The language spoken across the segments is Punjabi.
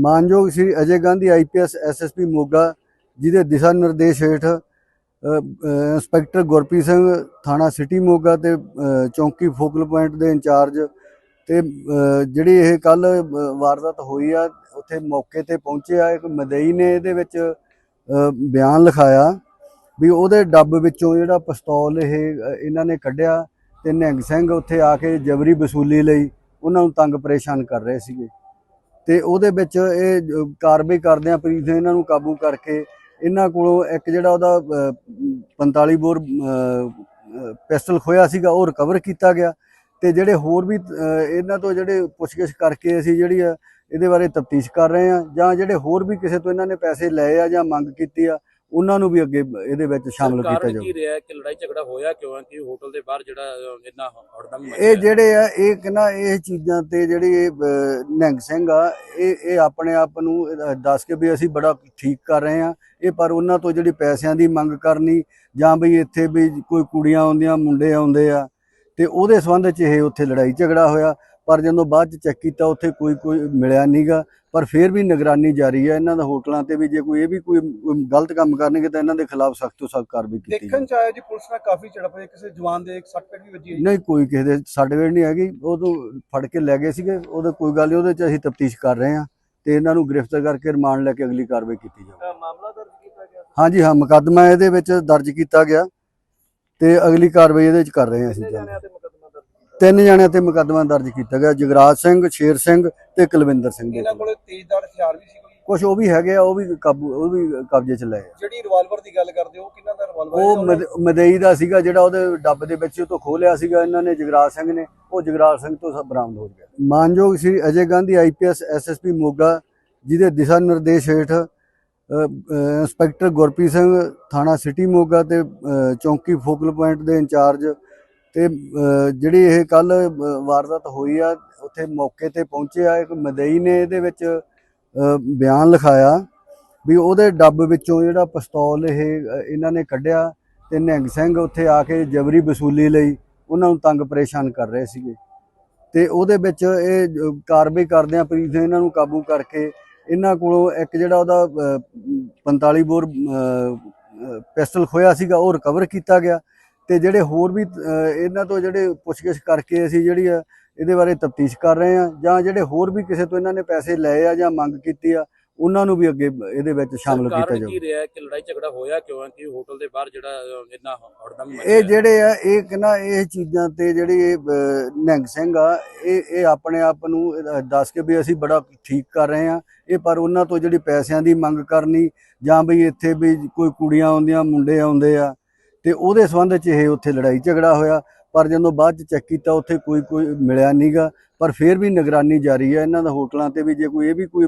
ਮਾਨਯੋਗ ਸ੍ਰੀ ਅਜੇ ਗਾਂਧੀ ਆਈਪੀਐਸ ਐਸਐਸਪੀ ਮੋਗਾ ਜਿਹਦੇ ਦਿਸ਼ਾ ਨਿਰਦੇਸ਼ ਹੇਠ ਇੰਸਪੈਕਟਰ ਗੁਰਪ੍ਰੀਤ ਸਿੰਘ ਥਾਣਾ ਸਿਟੀ ਮੋਗਾ ਤੇ ਚੌਂਕੀ ਫੋਕਲ ਪੁਆਇੰਟ ਦੇ ਇੰਚਾਰਜ ਤੇ ਜਿਹੜੀ ਇਹ ਕੱਲ ਵਾਰਦਾਤ ਹੋਈ ਆ, ਉੱਥੇ ਮੌਕੇ ਤੇ ਪਹੁੰਚੇ ਆ, ਇੱਕ ਮਦਈ ਨੇ ਇਹਦੇ ਵਿੱਚ ਬਿਆਨ ਲਿਖਾਇਆ ਵੀ ਉਹਦੇ ਡੱਬ ਵਿੱਚੋਂ ਜਿਹੜਾ ਪਿਸਤੌਲ ਇਹ ਇਹਨਾਂ ਨੇ ਕੱਢਿਆ ਤੇ ਨਿਹੰਗ ਸਿੰਘ ਉੱਥੇ ਆ ਕੇ ਜਬਰੀ ਵਸੂਲੀ ਲਈ ਉਹਨਾਂ ਨੂੰ ਤੰਗ ਪਰੇਸ਼ਾਨ ਕਰ ਰਹੇ ਸੀਗੇ। ਤੇ ਉਹਦੇ ਵਿੱਚ ਇਹ ਕਾਰਵਾਈ ਕਰਦੇ ਆ ਪੁਲਿਸ ਨੇ ਇਹਨਾਂ ਨੂੰ ਕਾਬੂ ਕਰਕੇ ਇਹਨਾਂ ਕੋਲੋਂ ਇੱਕ ਜਿਹੜਾ ਉਹਦਾ ਅ, 45 ਬੋਰ ਪਿਸਟਲ ਖੋਇਆ ਸੀਗਾ ਉਹ ਰਿਕਵਰ ਕੀਤਾ ਗਿਆ। ਤੇ ਜਿਹੜੇ ਹੋਰ ਵੀ ਇਹਨਾਂ ਤੋਂ ਜਿਹੜੇ ਪੁੱਛਗਿੱਛ ਕਰਕੇ ਅਸੀਂ ਜਿਹੜੀ ਆ ਇਹਦੇ ਬਾਰੇ ਤਫਤੀਸ਼ ਕਰ ਰਹੇ ਆ ਜਾਂ ਜਿਹੜੇ ਹੋਰ ਵੀ ਕਿਸੇ ਤੋਂ ਇਹਨਾਂ ਨੇ ਪੈਸੇ ਲਏ ਆ ਜਾਂ ਮੰਗ ਕੀਤੀ ਆ ਉਹਨਾਂ ਨੂੰ ਵੀ ਅੱਗੇ ਇਹਦੇ ਵਿੱਚ ਸ਼ਾਮਲ ਕੀਤਾ ਜਾਊ ਕੀ ਰਿਹਾ ਕਿ ਲੜਾਈ ਝਗੜਾ ਹੋਇਆ ਕਿਉਂ ਹੈ? ਕਿ ਹੋਟਲ ਦੇ ਬਾਹਰ ਜਿਹੜਾ ਇੰਨਾ ਹੜਦੰਗ ਇਹ ਜਿਹੜੇ ਆ ਇਹ ਕਿਨਾ ਇਹ ਚੀਜ਼ਾਂ ਤੇ ਜਿਹੜੀ ਨਿਹੰਗ ਸਿੰਘ ਆ ਇਹ ਇਹ ਆਪਣੇ ਆਪ ਨੂੰ ਦੱਸ ਕੇ ਵੀ ਅਸੀਂ ਬੜਾ ਠੀਕ ਕਰ ਰਹੇ ਆ ਇਹ ਪਰ ਉਹਨਾਂ ਤੋਂ ਜਿਹੜੀ ਪੈਸਿਆਂ ਦੀ ਮੰਗ ਕਰਨੀ ਜਾਂ ਵੀ ਇੱਥੇ ਵੀ ਕੋਈ ਕੁੜੀਆਂ ਆਉਂਦੀਆਂ ਮੁੰਡੇ ਆਉਂਦੇ ਆ ਤੇ ਉਹਦੇ ਸੰਬੰਧ 'ਚ ਇਹ ਉੱਥੇ ਲੜਾਈ ਝਗੜਾ ਹੋਇਆ। ਪਰ ਜਦੋਂ ਬਾਅਦ 'ਚ ਚੈੱਕ ਕੀਤਾ ਉੱਥੇ ਕੋਈ ਕੋਈ ਮਿਲਿਆ ਨਹੀਂਗਾ ਪਰ ਫਿਰ ਵੀ ਨਿਗਰਾਨੀ ਜਾਰੀ ਹੈ ਇਹਨਾਂ ਦਾ ਹੋਟਲਾਂ ਤੇ ਵੀ। ਜੇ ਕੋਈ ਇਹ ਵੀ ਕੋਈ ਗਲਤ ਕੰਮ ਕਰਨਗੇ ਤਾਂ ਇਹਨਾਂ ਦੇ ਖਿਲਾਫ ਸਖਤ ਤੋਂ ਸਖਤ ਕਾਰਵਾਈ ਕੀਤੀ ਦੇਖਣ ਚ ਆਇਆ ਜੀ ਪੁਲਿਸ ਨਾਲ ਕਾਫੀ ਝੜਪ ਹੋਈ ਕਿਸੇ ਜਵਾਨ ਦੇ ਇੱਕ ਸੱਟ ਪੇਟ ਵੀ ਵੱਜੀ। ਨਹੀਂ ਕੋਈ ਕਿਸੇ ਦੇ ਸਾਡੇ ਵੇਲੇ ਨਹੀਂ ਹੈਗੀ। ਉਹ ਤੋਂ ਫੜ ਕੇ ਲੈ ਗਏ ਸੀਗੇ। ਉਹਦੇ ਕੋਈ ਗੱਲ ਨਹੀਂ ਉਹਦੇ ਚ ਅਸੀਂ ਤਫਤੀਸ਼ ਕਰ ਰਹੇ ਹਾਂ ਤੇ ਇਹਨਾਂ ਨੂੰ ਗ੍ਰਿਫਤਾਰ ਕਰਕੇ ਰਿਮਾਂਡ ਲੈ ਕੇ ਅਗਲੀ ਕਾਰਵਾਈ ਕੀਤੀ ਜਾਵੇ ਮਾਮਲਾ ਦਰਜ ਕੀਤਾ ਗਿਆ ਹਾਂਜੀ ਹਾਂ ਮੁਕੱਦਮਾ ਇਹਦੇ ਵਿੱਚ ਦਰਜ ਕੀਤਾ ਗਿਆ ਤੇ ਅਗਲੀ ਕਾਰਵਾਈ ਇਹਦੇ ਵਿੱਚ ਕਰ ਰਹੇ ਹਾਂ ਅਸੀਂ ਤਿੰਨ ਜਣਿਆਂ ਤੇ ਮੁਕੱਦਮਾ ਦਰਜ ਕੀਤਾ ਗਿਆ ਜਗਰਾਜ ਸਿੰਘ ਸ਼ੇਰ ਸਿੰਘ ਤੇ ਕੁਲਵਿੰਦਰ ਸਿੰਘ ਦੇ ਇਹਨਾਂ ਕੋਲੇ ਤੇਜ਼ਦਾਰ ਹਥਿਆਰ ਵੀ ਸੀ ਕੋਈ? ਕੁਝ ਉਹ ਵੀ ਹੈਗੇ ਆ ਉਹ ਵੀ ਕਾਬੂ ਉਹ ਵੀ ਕਬਜ਼ੇ ਚ ਲਏ ਆ। ਜਿਹੜੀ ਰਿਵਾਲਵਰ ਦੀ ਗੱਲ ਕਰਦੇ ਹੋ ਉਹ ਕਿੰਨਾ ਦਾ ਰਿਵਾਲਵਰ ਉਹ ਮਦ- ਮਦਈ ਦਾ ਸੀਗਾ ਜਿਹੜਾ ਉਹਦੇ ਡੱਬ ਦੇ ਵਿੱਚ ਉਹ ਤੋਂ ਖੋਲਿਆ ਸੀਗਾ ਇਹਨਾਂ ਨੇ ਜਗਰਾਜ ਸਿੰਘ ਨੇ। ਉਹ ਜਗਰਾਜ ਸਿੰਘ ਤੋਂ ਸਭ ਬਰਾਮਦ ਹੋ ਗਿਆ ਮਾਨਯੋਗ ਸ੍ਰੀ ਅਜੇ ਗਾਂਧੀ ਆਈਪੀਐਸ ਐਸਐਸਪੀ ਮੋਗਾ ਜਿਹਦੇ ਦਿਸ਼ਾ ਨਿਰਦੇਸ਼ ਹੇਠ ਅ, ਅ, ਇੰਸਪੈਕਟਰ ਗੁਰਪ੍ਰੀਤ ਸਿੰਘ ਥਾਣਾ ਸਿਟੀ ਮੋਗਾ ਤੇ ਅ, ਚੌਂਕੀ ਫੋਕਲ ਪੁਆਇੰਟ ਦੇ ਇੰਚਾਰਜ ਤੇ ਜਿਹੜੀ ਇਹ ਕੱਲ ਵਾਰਦਾਤ ਹੋਈ ਆ ਉੱਥੇ ਮੌਕੇ ਤੇ ਪਹੁੰਚਿਆ ਇੱਕ ਮਦਈ ਨੇ ਇਹਦੇ ਵਿੱਚ ਬਿਆਨ ਲਿਖਾਇਆ ਵੀ ਉਹਦੇ ਡੱਬ ਵਿੱਚੋਂ ਜਿਹੜਾ ਪਿਸਤੌਲ ਇਹ ਇਹਨਾਂ ਨੇ ਕੱਢਿਆ ਤੇ ਨਿਹੰਗ ਸਿੰਘ ਉੱਥੇ ਆ ਕੇ ਜਬਰੀ ਵਸੂਲੀ ਲਈ ਉਹਨਾਂ ਨੂੰ ਤੰਗ ਪਰੇਸ਼ਾਨ ਕਰ ਰਹੇ ਸੀਗੇ। ਤੇ ਉਹਦੇ ਵਿੱਚ ਇਹ ਕਾਰਵਾਈ ਕਰਦਿਆਂ ਪੁਲਿਸ ਨੇ ਇਹਨਾਂ ਨੂੰ ਕਾਬੂ ਕਰਕੇ ਇਹਨਾਂ ਕੋਲੋਂ ਇੱਕ ਜਿਹੜਾ ਉਹਦਾ ਅ, 45 ਬੋਰ ਪਿਸਟਲ ਖੋਇਆ ਸੀਗਾ ਉਹ ਰਿਕਵਰ ਕੀਤਾ ਗਿਆ। ਤੇ ਜਿਹੜੇ ਹੋਰ ਵੀ ਇਹਨਾਂ ਤੋਂ ਜਿਹੜੇ ਪੁੱਛਗਿੱਛ ਕਰਕੇ ਅਸੀਂ ਜਿਹੜੀ ਆ ਇਹਦੇ ਬਾਰੇ ਤਫਤੀਸ਼ ਕਰ ਰਹੇ ਆ ਜਾਂ ਜਿਹੜੇ ਹੋਰ ਵੀ ਕਿਸੇ ਤੋਂ ਇਹਨਾਂ ਨੇ ਪੈਸੇ ਲਏ ਆ ਜਾਂ ਮੰਗ ਕੀਤੀ ਆ ਉਹਨਾਂ ਨੂੰ ਵੀ ਅੱਗੇ ਇਹਦੇ ਵਿੱਚ ਸ਼ਾਮਲ ਕੀਤਾ ਜਾਊ। ਕੀ ਰਿਹਾ ਕਿ ਲੜਾਈ ਝਗੜਾ ਹੋਇਆ ਕਿਉਂ ਹੈ? ਕਿ ਹੋਟਲ ਦੇ ਬਾਹਰ ਜਿਹੜਾ ਇੰਨਾ ਹੜਦੰਗ ਇਹ ਜਿਹੜੇ ਆ ਇਹ ਕਿਨਾ ਇਹ ਚੀਜ਼ਾਂ ਤੇ ਜਿਹੜੀ ਨਿਹੰਗ ਸਿੰਘ ਆ ਇਹ ਇਹ ਆਪਣੇ ਆਪ ਨੂੰ ਦੱਸ ਕੇ ਵੀ ਅਸੀਂ ਬੜਾ ਠੀਕ ਕਰ ਰਹੇ ਆ ਇਹ ਪਰ ਉਹਨਾਂ ਤੋਂ ਜਿਹੜੀ ਪੈਸਿਆਂ ਦੀ ਮੰਗ ਕਰਨੀ ਜਾਂ ਵੀ ਇੱਥੇ ਵੀ ਕੋਈ ਕੁੜੀਆਂ ਆਉਂਦੀਆਂ ਮੁੰਡੇ ਆਉਂਦੇ ਆ ਤੇ ਉਹਦੇ ਸੰਬੰਧ 'ਚ ਇਹ ਉੱਥੇ ਲੜਾਈ ਝਗੜਾ ਹੋਇਆ ਪਰ ਜਦੋਂ ਬਾਅਦ 'ਚ ਚੈੱਕ ਕੀਤਾ ਉੱਥੇ ਕੋਈ ਕੋਈ ਮਿਲਿਆ ਨਹੀਂਗਾ ਪਰ ਫਿਰ ਵੀ ਨਿਗਰਾਨੀ ਜਾਰੀ ਹੈ ਇਹਨਾਂ ਦਾ ਹੋਟਲਾਂ ਤੇ ਵੀ ਜੇ ਕੋਈ ਇਹ ਵੀ ਕੋਈ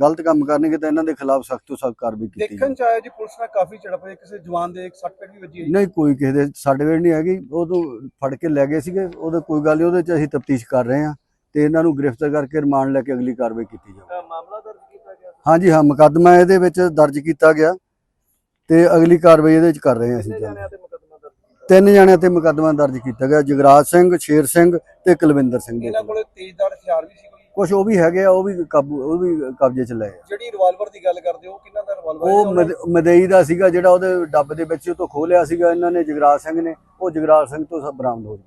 ਗਲਤ ਕੰਮ ਕਰਨਗੇ ਤਾਂ ਇਹਨਾਂ ਦੇ ਖਿਲਾਫ ਸਖਤ ਤੋਂ ਸਖਤ ਕਾਰਵਾਈ ਕੀਤੀ ਦੇਖਣ ਚ ਆਇਆ ਜੀ ਪੁਲਿਸ ਨਾਲ ਕਾਫੀ ਝੜਪ ਹੋਈ ਕਿਸੇ ਜਵਾਨ ਦੇ ਇੱਕ ਸੱਟ ਪੇਟ ਵੀ ਵੱਜੀ। ਨਹੀਂ ਕੋਈ ਕਿਸੇ ਦੇ ਸਾਡੇ ਵੇਲੇ ਨਹੀਂ ਹੈਗੀ ਉਹ ਤੋਂ ਫੜ ਕੇ ਲੈ ਗਏ ਸੀਗੇ ਉਹਦੇ ਕੋਈ ਗੱਲ ਨਹੀਂ ਉਹਦੇ ਚ ਅਸੀਂ ਤਫਤੀਸ਼ ਕਰ ਰਹੇ ਹਾਂ ਤੇ ਇਹਨਾਂ ਨੂੰ ਗ੍ਰਿਫਤਾਰ ਕਰਕੇ ਰਿਮਾਂਡ ਲੈ ਕੇ ਅਗਲੀ ਕਾਰਵਾਈ ਕੀਤੀ ਜਾਵੇ ਮਾਮਲਾ ਦਰਜ ਕੀਤਾ ਗਿਆ ਹਾਂਜੀ ਹਾਂ ਮੁਕੱਦਮਾ ਇਹਦੇ ਵਿੱਚ ਦਰਜ ਕੀਤਾ ਗਿਆ। ਤੇ ਅਗਲੀ ਕਾਰਵਾਈ ਇਹਦੇ ਵਿੱਚ ਕਰ ਰਹੇ ਹਾਂ ਅਸੀਂ ਕਿੰਨੇ ਜਲਦ। ਜਾਣਿਆਂ ਤੇ ਮੁਕੱਦਮਾ ਦਰਜ ਕੀਤਾ ਤਿੰਨ ਜਣਿਆਂ ਤੇ ਮੁਕੱਦਮਾ ਦਰਜ ਕੀਤਾ ਗਿਆ ਜਗਰਾਜ ਸਿੰਘ ਸ਼ੇਰ ਸਿੰਘ ਤੇ ਕੁਲਵਿੰਦਰ ਸਿੰਘ ਦੇ ਇਹਨਾਂ ਕੋਲੇ ਤੇਜ਼ਦਾਰ ਹਥਿਆਰ ਵੀ ਸੀ ਕੋਈ ਕੁਝ ਉਹ ਵੀ ਹੈਗੇ ਆ ਉਹ ਵੀ ਕਾਬੂ ਉਹ ਵੀ ਕਬਜ਼ੇ ਚ ਲਏ ਆ। ਜਿਹੜੀ ਰਿਵਾਲਵਰ ਦੀ ਗੱਲ ਕਰਦੇ ਹੋ ਉਹ ਕਿੰਨਾ ਦਾ ਰਿਵਾਲਵਰ ਉਹ ਮਦ- ਮਦਈ ਦਾ ਸੀਗਾ ਜਿਹੜਾ ਉਹਦੇ ਡੱਬ ਦੇ ਵਿੱਚ ਉਹ ਤੋਂ ਖੋਲਿਆ ਸੀਗਾ ਇਹਨਾਂ ਨੇ ਜਗਰਾਜ ਸਿੰਘ ਨੇ ਉਹ ਜਗਰਾਜ ਸਿੰਘ ਤੋਂ ਸਭ ਬਰਾਮਦ ਹੋ ਗਿਆ